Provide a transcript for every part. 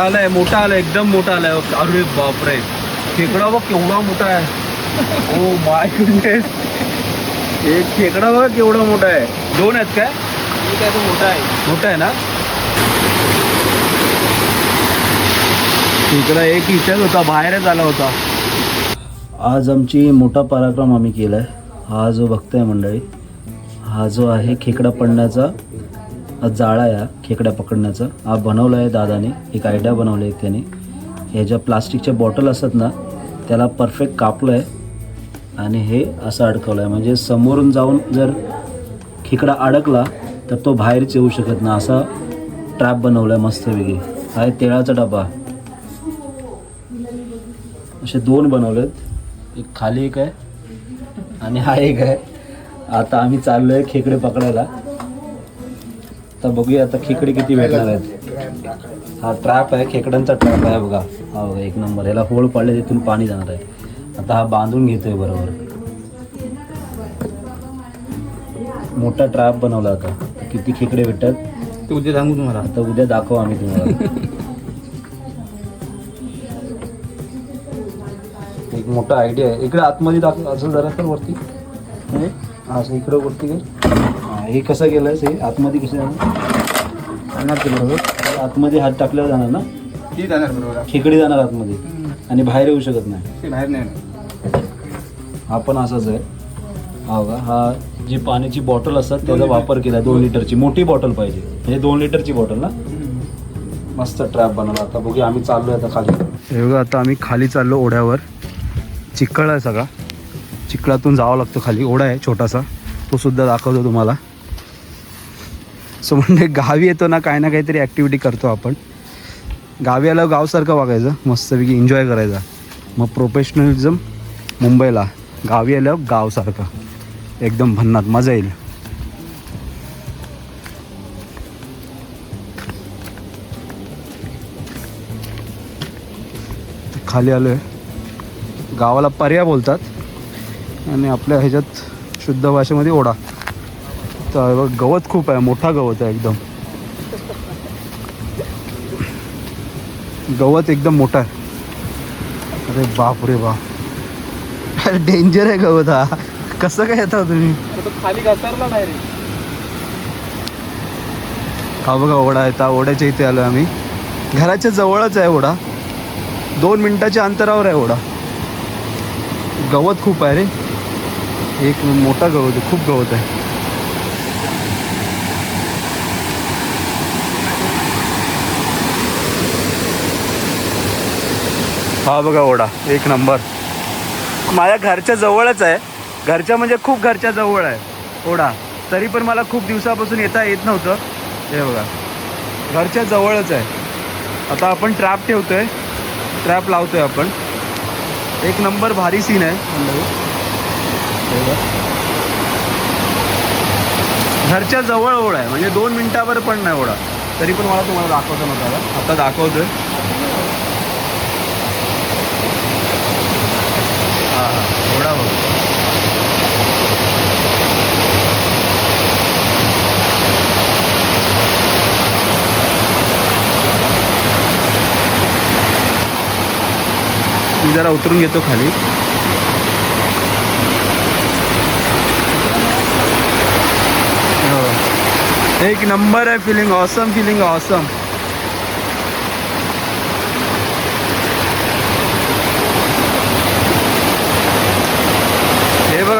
आलाय मोठा आलाय एकदम मोठा आलाय अरे बापरे. खेकडा बघ केवढा मोठा आहे. ओ माय गुडनेस एक खेकडा बघ केवढा मोठा आहे. दोन आहेत काय? तो मोठा आहे. मोठा आहे ना? खेकडा एक इथेच होता बाहेरच आला होता. आज आमची मोठा पराक्रम आम्ही केलाय. हा जो बघताय मंडळी हा जो आहे खेकडा पडण्याचा हा जाळा आहे हा खेकड्या पकडण्याचा. हा बनवला आहे दादाने एक आयडिया बनवली आहे त्याने. ह्या ज्या प्लास्टिकच्या बॉटल असतात ना त्याला परफेक्ट कापलं आहे आणि हे असं अडकवलं आहे म्हणजे समोरून जाऊन जर खेकडा अडकला तर तो बाहेरच येऊ शकत ना असा ट्रॅप बनवला आहे मस्तपैकी. हा आहे तेळाचा डबा. असे दोन बनवलेत. एक खाली एक आहे आणि हा एक आहे. आता आम्ही चाललो आहे खेकडे पकडायला. आता बघूया आता खेकडे किती भेटणार आहेत. हा ट्रॅप आहे खेकड्यांचा ट्रॅप आहे बघा. हा बघा एक नंबर. याला होळ पडले तिथून पाणी जाणार आहे. आता हा बांधून घेतोय बरोबर. मोठा ट्रॅप बनवला आता. किती खेकडे भेटतात? ते उद्या सांगू तुम्हाला. आता उद्या दाखवू आम्ही तुम्हाला. एक मोठा आयडिया आहे. इकडे आतमध्ये दाखव असं जरा तर वरती. असं इकडे वरती कर हा, कसं केलंय हे आतमध्ये कसं जाणार? ते बरोबर. आतमध्ये हात टाकल्यावर जाणार ना? ती जाणार बरोबर. खेकडे जाणार आतमध्ये. आणि बाहेर येऊ शकत नाही. ते बाहेर नाही येणार. हा पण असाच आहे. हा बघा हा जी पाण्याची बॉटल असतात त्याचा वापर केला दोन लिटरची. मोठी बॉटल पाहिजे. म्हणजे दोन लिटरची बॉटल ना? मस्त ट्रॅप बनवला आता. बघूया आम्ही चाललोय आता खाली. हे बघा आता आम्ही खाली चाललो ओढ्यावर. चिखळ आहे सगळा. चिखलातून जावं लागतं खाली. ओढा आहे छोटासा. तो सुद्धा दाखवतो तुम्हाला. सो म्हणजे गावी येतो ना काही ना काहीतरी ॲक्टिव्हिटी करतो आपण. गावी आलं गावसारखं वागायचं मस्तपैकी एन्जॉय करायचा. मग प्रोफेशनलिझम मुंबईला गावी आलं गावसारखं. एकदम भन्नात मजा येईल. खाली आलो आहे गावाला पर्या बोलतात. आणि आपल्या ह्याच्यात शुद्ध भाषेमध्ये ओढा. तर बघ, गवत खूप आहे मोठा गवत आहे एकदम. गवत एकदम मोठा आहे. अरे बाप रे बाप. डेंजर आहे गवत हा. कसं काय येता तुम्ही? खाली घसरला नाही रे. हा बघा ओढा आहे. त्या ओढ्याच्या इथे आलो आम्ही. घराच्या जवळच आहे ओढा. दोन मिनिटाच्या अंतरावर आहे ओढा. गवत खूप आहे रे. एक मोठा गवत आहे खूप गवत आहे. हा बघा ओढा एक नंबर. माझ्या घरच्या जवळच आहे. घरच्या म्हणजे खूप घरच्या जवळ आहे. ओढा तरी पण मला खूप दिवसापासून येता येत नव्हतं. हे बघा घरच्या जवळच आहे. आता आपण ट्रॅप ठेवतोय. ट्रॅप लावतोय आपण. एक नंबर भारी सीन आहे. घरच्या जवळ ओढ आहे. म्हणजे दोन मिनिटावर पण नाही ओढा. तरी पण मला तुम्हाला दाखवतो नव्हता आता दाखवतोय. हा हा। बघा मी जरा उतरून घेतो खाली. एक नंबर आहे फिलिंग ऑसम फिलिंग ऑसम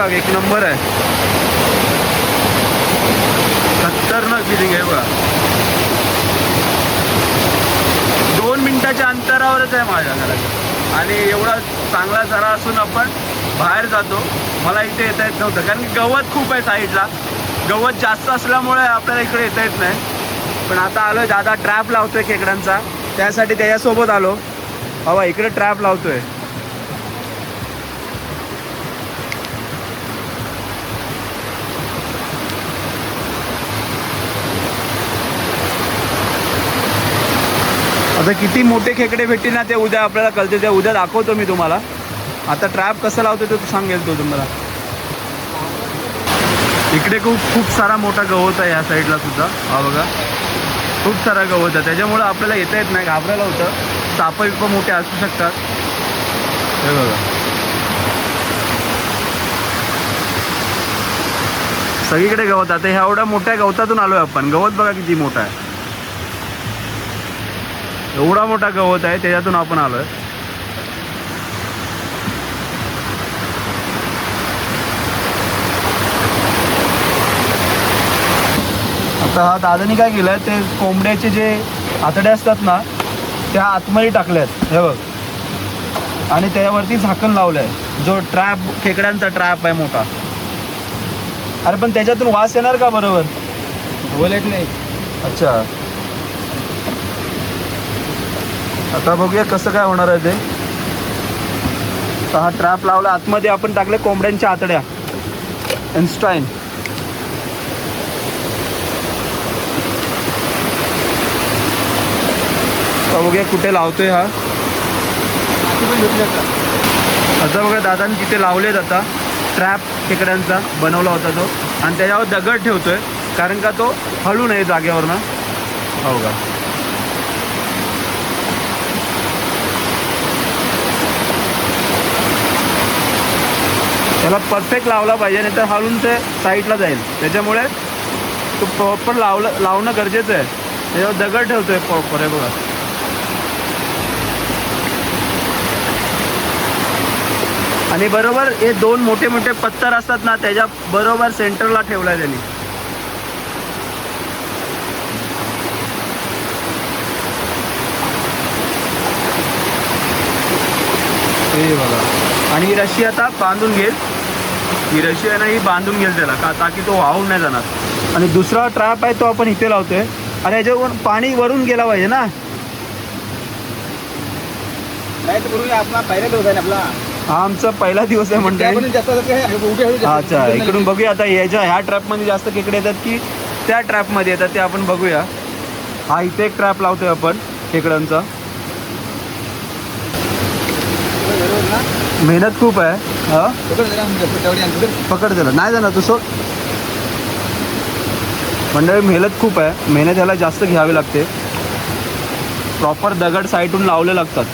हे एक नंबर आहे. खतरनाक फिलिंग आहे बघा. दोन मिनिटाच्या अंतरावरच आहे माझ्या घराच्या आणि एवढा चांगला झरा असून आपण बाहेर जातो. मला इथे येता येत नव्हतं. कारण की गवत खूप आहे साईडला. गवत जास्त असल्यामुळे आपल्याला इकडे येता येत नाही. पण आता आलो दादा ट्रॅप लावतोय खेकड्यांचा. त्यासाठी त्याच्यासोबत आलो. हवा इकडे ट्रॅप लावतोय. आता किती मोठे खेकडे भेटतील ना ते उद्या आपल्याला कळते ते उद्या दाखवतो मी तुम्हाला. आता ट्रॅप कसं लावतो ते सांगेल तो तुम्हाला. इकडे खूप खूप सारा मोठा गवत आहे या साईडला सुद्धा. हा बघा. खूप सारा गवत आहे. त्याच्यामुळं आपल्याला येता येत नाही. घाबरायला होतं. साप बिप मोठे असू शकतात. हे बघा. सगळीकडे गवत आता ह्या एवढ्या मोठ्या गवतातून आलोय आपण. गवत बघा किती मोठा आहे. एवढा मोठा गवत आहे त्याच्यातून आपण आलोय. आता हा दादानी काय केलंय ते कोंबड्याचे जे आतडे असतात ना त्या आतमध्ये टाकल्यात हे बघ. आणि त्याच्यावरती झाकण लावलंय. जो ट्रॅप खेकड्यांचा ट्रॅप आहे मोठा. अरे पण त्याच्यातून वास येणार का बरोबर? बोलत नाही. अच्छा. आता बघूया कसं काय होणार आहे ते. तर हा ट्रॅप लावला आतमध्ये आपण टाकले कोंबड्यांच्या आतड्या. एन्स्टाईन बघूया कुठे लावतोय हा. आता बघा दादाने तिथे लावलेत आता ट्रॅप खेकड्यांचा बनवला होता तो. आणि त्याच्यावर दगड ठेवतोय कारण का तो हळू नये जागेवरनं. हो का? त्याला परफेक्ट लावला पाहिजे नाही तर हलून ते साईडला जाईल. त्याच्यामुळे तो प्रॉपर लावलं लावणं गरजेचं आहे. त्याच्यावर दगड ठेवतो आहे प्रॉपर आहे बघा. आणि बरोबर हे दोन मोठे मोठे पत्थर असतात ना त्याच्या बरोबर सेंटरला ठेवलाय त्यांनी. बघा. आणि रशी आता बांधून घेईल. ही रशी आहे ना ही बांधून घेईल त्याला का ताकी तो वाहून नाही जाणार. आणि दुसरा ट्रॅप आहे तो आपण इथे लावतोय. आणि याच्यावर पाणी वरून गेला पाहिजे ना. हा आमचा पहिला दिवस आहे म्हणते अच्छा इकडून बघूया आता याच्या ह्या ट्रॅपमध्ये जास्त खेकडे येतात की त्या ट्रॅपमध्ये येतात ते आपण बघूया. हा इथे एक ट्रॅप लावतोय आपण खेकड्यांचा. मेहनत खूप आहे. हा? पकड जरा म्हणजे नाही जाणार तू सोड. मंडळी मेहनत खूप आहे. मेहनत ह्याला जास्त घ्यावी लागते. प्रॉपर दगड साईडून लावले लागतात.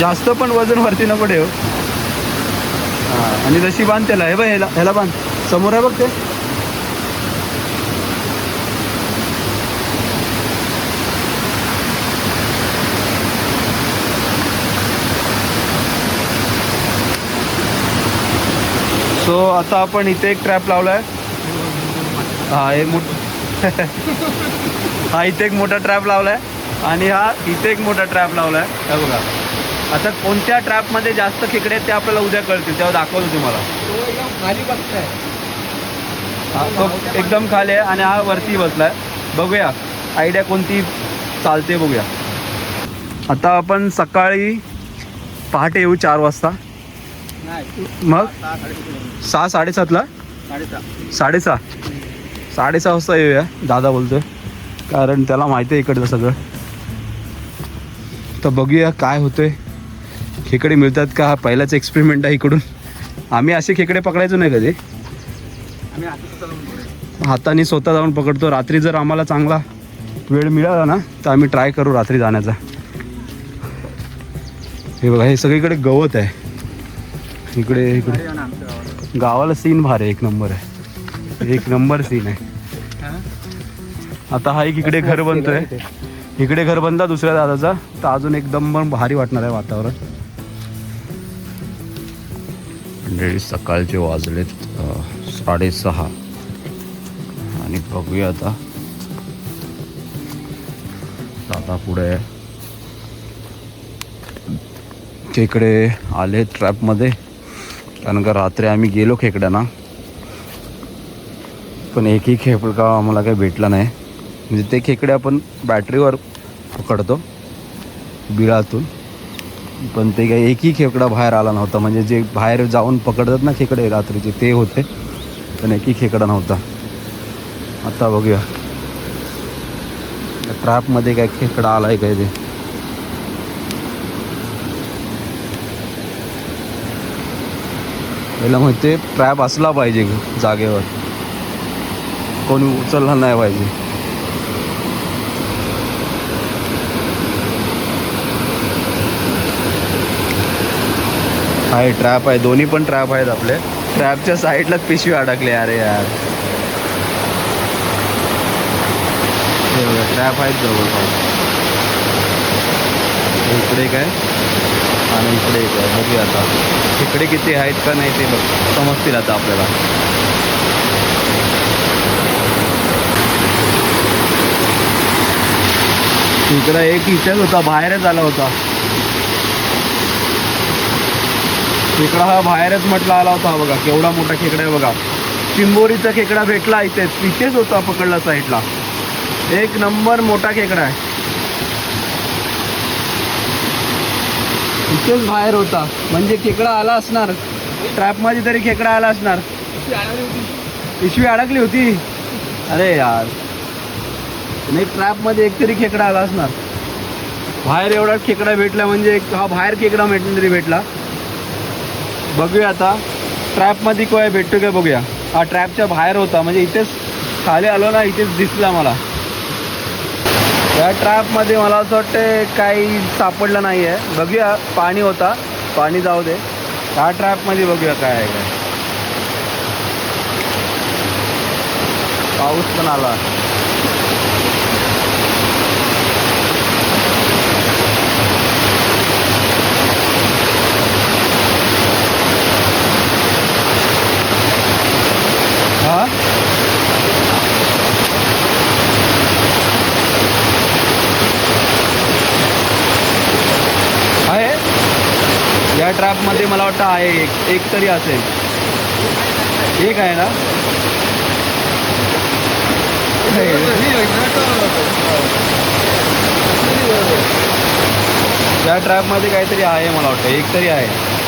जास्त पण वजन वरती नको ठेव. हां आणि जशी बांध त्याला हे बघ ह्याला ह्याला बांध. समोर आहे बघ ते. सो आता आपण इथे एक ट्रॅप लावला आहे हा एक मोठ हा इथे एक मोठा ट्रॅप लावला आहे आणि हा इथे एक मोठा ट्रॅप लावलाय. हे बघा. आता कोणत्या ट्रॅपमध्ये जास्त खेकडे आहेत ते आपल्याला उद्या कळतील. तेव्हा दाखवतो तुम्हाला. तो एकदम खाली एकदम खाली आहे आणि हा वरती बसलाय. बघूया. आयडिया कोणती चालते बघूया. आता आपण सकाळी पहाटे येऊ चार वाजता. मग? सहा साडेसातला? साडेसहा. साडेसहा वाजता येऊया दादा बोलतोय. कारण त्याला माहिती आहे इकडचं सगळं. तर बघूया काय होतंय. खेकडे मिळतात का? हा पहिलाच एक्सपेरिमेंट आहे इकडून. आम्ही असे खेकडे पकडायचो नाही कधी. हाताने स्वतः जाऊन पकडतो. रात्री जर आम्हाला चांगला वेळ मिळाला ना तर आम्ही ट्राय करू रात्री जाण्याचा. हे बघा हे सगळीकडे गवत आहे. इकडे इकडे. गावाला. सीन भारी आहे एक नंबर आहे. एक नंबर सीन आहे. आता हा एक इकडे घर बनतोय. इकडे घर बनला दुसऱ्या दादाचा. तर अजून एकदम पण भारी वाटणार आहे वातावरण. सकाळचे वाजलेत साडेसहा. आणि बघूया आता. दादा पुढे आहे. आले ट्रॅपमध्ये कारण का रात्री आम्ही गेलो खेकड्यांना. पण एकही खेकडा आम्हाला काही भेटला नाही. म्हणजे ते खेकडे आपण बॅटरीवर पकडतो बिळातून. पण ते काही एकही खेकडा बाहेर आला नव्हता. म्हणजे जे बाहेर जाऊन पकडतात ना खेकडे रात्रीचे ते होते. पण एकही खेकडा नव्हता. आता बघूया. ट्रॅपमध्ये काय खेकडा आला आहे काय ते? पहिला माहिती ट्रॅप असला पाहिजे जागेवर. कोणी उचलला नाही पाहिजे. आहे ट्रॅप आहे. दोन्ही पण ट्रॅप आहेत आपले. ट्रॅपच्या साईडलाच पिशवी अडकले. अरे यार. ट्रॅप आहेत जवळपास. इकडे काय? आणि इकडे एक आहे. बघूया आता. इकडे किती आहेत का नाही ते बघ. समजतील आता आपल्याला. इकडं एक इथेच होता. बाहेरच आला होता. खेकडा हा बाहेरच म्हटला आला होता बघा. केवढा मोठा खेकडा आहे बघा. चिंबोरीचा खेकडा भेटला इथेच इथेच होता पकडला साईडला एक नंबर मोठा खेकडा आहे. इथेच बाहेर होता. म्हणजे खेकडा आला असणार. ट्रॅपमध्ये तरी खेकडा आला असणार. पिशवी अडकली होती. अरे यार. नाही ट्रॅपमध्ये एक तरी खेकडा आला असणार. बाहेर एवढा खेकडा भेटला म्हणजे एक हा बाहेर खेकडा भेटला तरी भेटला. बघूया आता. ट्रॅपमध्ये काय भेटतो काय बघूया. हा ट्रॅपच्या बाहेर होता. म्हणजे इथेच खाली आलो ना इथेच दिसला मला. या ट्रॅपमध्ये मला असं वाटतं काही सापडलं नाही आहे बघूया पाणी होता. पाणी जाऊ दे. ह्या ट्रॅपमध्ये बघूया काय आहे. काय पाऊस पण आला हा आहे या ट्रॅपमध्ये मला वाटतं आहे एक एक तरी असेल. एक आहे ना? या ट्रॅपमध्ये काहीतरी आहे मला वाटतं. एक तरी आहे.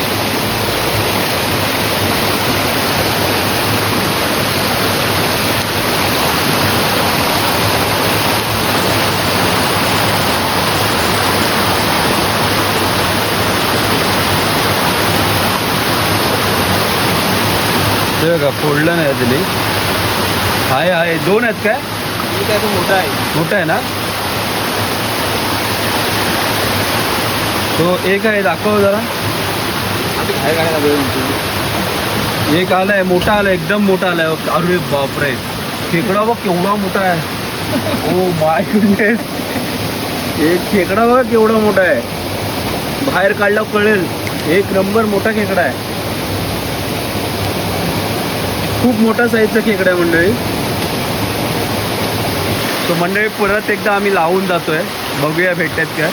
ते बघा फोडलं नाही दिली आहे आहे दोन आहेत काय काय तो मोठा आहे मोठा आहे ना? तो एक आहे दाखव जरा। काय लागेल एक आलाय मोठा आलाय एकदम मोठा आलाय अरे बापरे खेकडा बघ केवढा मोठा आहे ओ माय एक खेकडा बघ केवढा मोठा आहे बाहेर काढला कळेल एक नंबर मोठा खेकडा आहे खूप मोठा साईजचा खेकडा आहे मंडळी. तो मंडळी परत एकदा आम्ही लावून जातोय. बघूया भेटतात काय.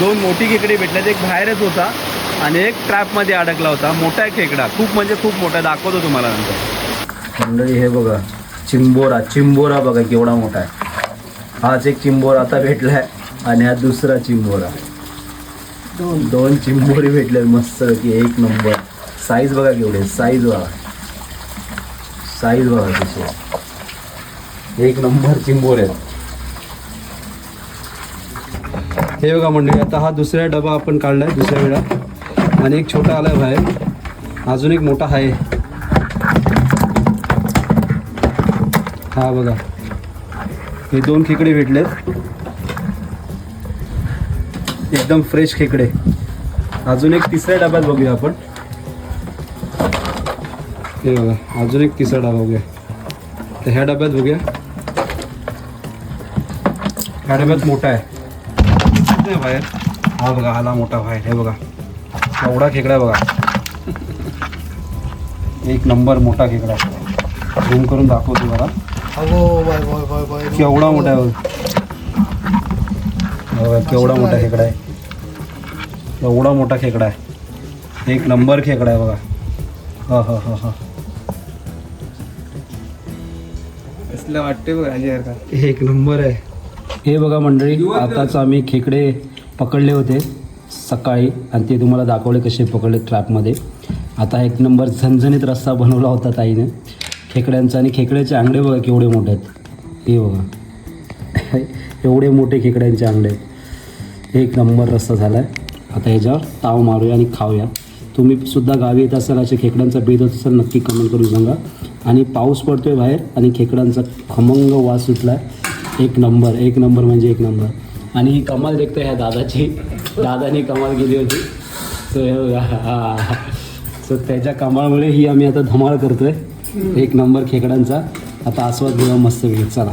दोन मोठी खेकडी भेटल्यात. एक बाहेरच होता आणि एक ट्रॅपमध्ये अडकला होता. मोठा आहे खेकडा. खूप म्हणजे खूप मोठा. दाखवतो तुम्हाला नंतर. मंडळी हे बघा. चिंबोरा. चिंबोरा बघा केवढा मोठा आहे. हाच एक चिंबोरा आता भेटला आहे आणि हा दुसरा चिंबोरा. दोन दोन चिंबोरी भेटले मस्त की एक नंबर. साईज बघा केवढे. साईज बघा साईज बघा त्याची एक नंबर चिंबोर आहेत हे बघा मंडळी आता हा दुसरा डबा आपण काढलाय दुसऱ्या वेळा. आणि एक छोटा आला बाहेर. अजून एक मोठा आहे. हा बघा. हे दोन खेकडे भेटलेत. एकदम फ्रेश खेकडे. अजून एक तिसऱ्या डब्यात बघूया आपण. हे बघा अजून एक तिसरा डबा बघूया तर ह्या डब्यात बघूया ह्या डब्यात मोठा आहे बाहेर हा। बघा आला मोठा बाहेर हे बघा एवढा खेकडा बघा एक नंबर मोठा खेकडा झूम करून दाखवतो जरा। केवढा मोठा आहे. हे बघा केवढा मोठा खेकडा आहे एवढा मोठा खेकडा आहे एक नंबर खेकडा आहे बघा हा हा हा हा। असलं वाटते बघ का? एक नंबर आहे. हे बघा मंडळी आताच आम्ही खेकडे पकडले होते सकाळी आणि ते तुम्हाला दाखवले कसे पकडले ट्रॅपमध्ये. आता एक नंबर झणझणीत रस्सा बनवला होता ताईने. खेकड्यांचा आणि खेकड्याचे आंगडे बघा केवढे मोठे आहेत. हे बघा. एवढे मोठे खेकड्यांचे आंगडे आहेत. एक नंबर रस्सा झाला आहे आता ह्याच्यावर ताव मारूया आणि खाऊया. तुम्ही सुद्धा गावी येत असाल अशा खेकड्यांचा बेत होत असेल नक्की कमेंट करून सांगा. आणि पाऊस पडतोय बाहेर आणि खेकडांचा खमंग वास सुटला एक नंबर एक नंबर म्हणजे एक नंबर. आणि ही कमाल देखतो ह्या दादाची. दादाने कमाल केली होती. सो हा सो त्याच्या कमालमुळे ही आम्ही आता धमाल करतोय. एक नंबर खेकडांचा आता आस्वाद घेऊया मस्त चला.